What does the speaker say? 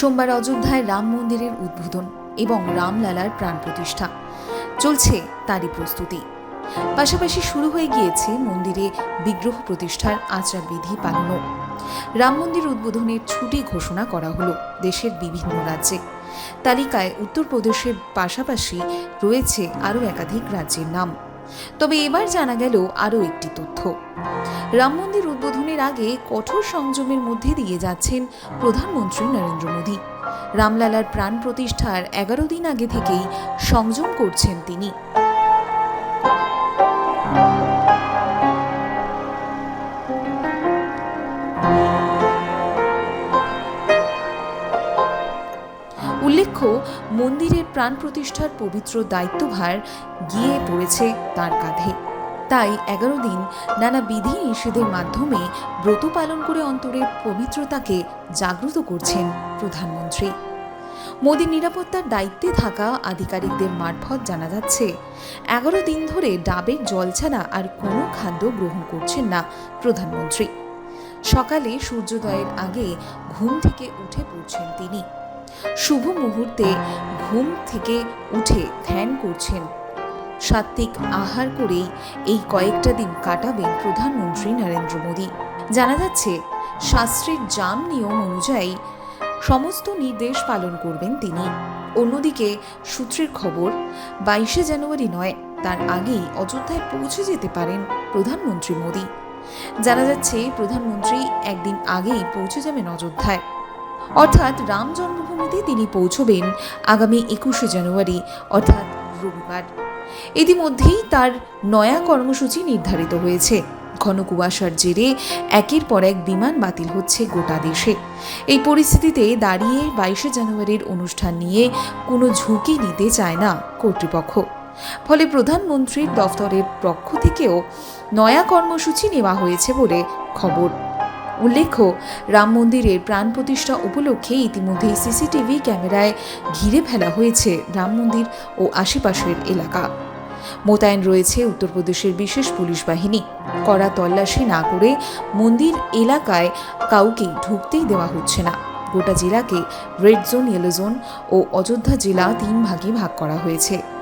সোমবার অযোধ্যায় রাম মন্দিরের উদ্বোধন এবং রামলালার প্রাণ প্রতিষ্ঠা। চলছে তারই প্রস্তুতি। পাশাপাশি শুরু হয়ে গিয়েছে মন্দিরে বিগ্রহ প্রতিষ্ঠার আচারবিধি পালনও। রাম মন্দির উদ্বোধনের ছুটি ঘোষণা করা হলো দেশের বিভিন্ন রাজ্যে। তালিকায় উত্তরপ্রদেশের পাশাপাশি রয়েছে আরও একাধিক রাজ্যের নাম। তবে এবার জানা গেল আরও একটি তথ্য। রাম মন্দির উদ্বোধনের আগে কঠোর সংযমের মধ্যে দিয়ে যাচ্ছেন প্রধানমন্ত্রী নরেন্দ্র মোদী। রামলালার প্রাণ প্রতিষ্ঠার এগারো দিন আগে থেকেই সংযম করছেন তিনি। উল্লেখ্য, মন্দিরের প্রাণ প্রতিষ্ঠার পবিত্র দায়িত্বভার গিয়ে পড়েছে তার কাঁধে। তাই এগারো দিন নানা বিধি নিষেধের মাধ্যমে ব্রত পালন করে অন্তরের পবিত্রতাকে জাগ্রত করছেন প্রধানমন্ত্রী। মোদীর নিরাপত্তার দায়িত্বে থাকা আধিকারিকদের মারফত জানা যাচ্ছে, এগারো দিন ধরে ডাবের জল ছাড়া আর কোনো খাদ্য গ্রহণ করছেন না প্রধানমন্ত্রী। সকালে সূর্যোদয়ের আগে ঘুম থেকে উঠে পড়ছেন তিনি। শুভ মুহূর্তে ঘুম থেকে উঠে ধ্যান করছেন সাত্ত্বিক আহার করেই এই কয়েকটা দিন কাটাবেন প্রধানমন্ত্রী নরেন্দ্র মোদী। জানা যাচ্ছে, শাস্ত্রের জাম নিয়ম অনুযায়ী সমস্ত নির্দেশ পালন করবেন তিনি। অন্যদিকে, সূত্রের খবর, বাইশে জানুয়ারি নয়, তার আগেই অযোধ্যায় পৌঁছে যেতে পারেন প্রধানমন্ত্রী মোদী। জানা যাচ্ছে, প্রধানমন্ত্রী একদিন আগেই পৌঁছে যাবেন অযোধ্যায়। অর্থাৎ রাম জন্মভূমিতে তিনি পৌঁছবেন আগামী একুশে জানুয়ারি, অর্থাৎ রবিবার। ইতিমধ্যেই তার নয়া কর্মসূচি নির্ধারিত হয়েছে। ঘন কুয়াশার জেরে একের পর এক বিমান বাতিল হচ্ছে গোটা দেশে। এই পরিস্থিতিতে দাঁড়িয়ে বাইশে জানুয়ারির অনুষ্ঠান নিয়ে কোনো ঝুঁকি নিতে চায় না কর্তৃপক্ষ। ফলে প্রধানমন্ত্রীর দফতরের পক্ষ থেকেও নয়া কর্মসূচি নেওয়া হয়েছে বলে খবর। উল্লেখ্য, রাম মন্দিরের প্রাণ প্রতিষ্ঠা উপলক্ষে ইতিমধ্যেই সিসিটিভি ক্যামেরায় ঘিরে ফেলা হয়েছে রাম মন্দির ও আশেপাশের এলাকা। মোতায়েন রয়েছে উত্তরপ্রদেশের বিশেষ পুলিশ বাহিনী। কড়া তল্লাশি না করে মন্দির এলাকায় কাউকে ঢুকতেই দেওয়া হচ্ছে না। গোটা জেলাকে রেড জোন, ইয়েলো জোন ও অযোধ্যা জেলা তিন ভাগে ভাগ করা হয়েছে।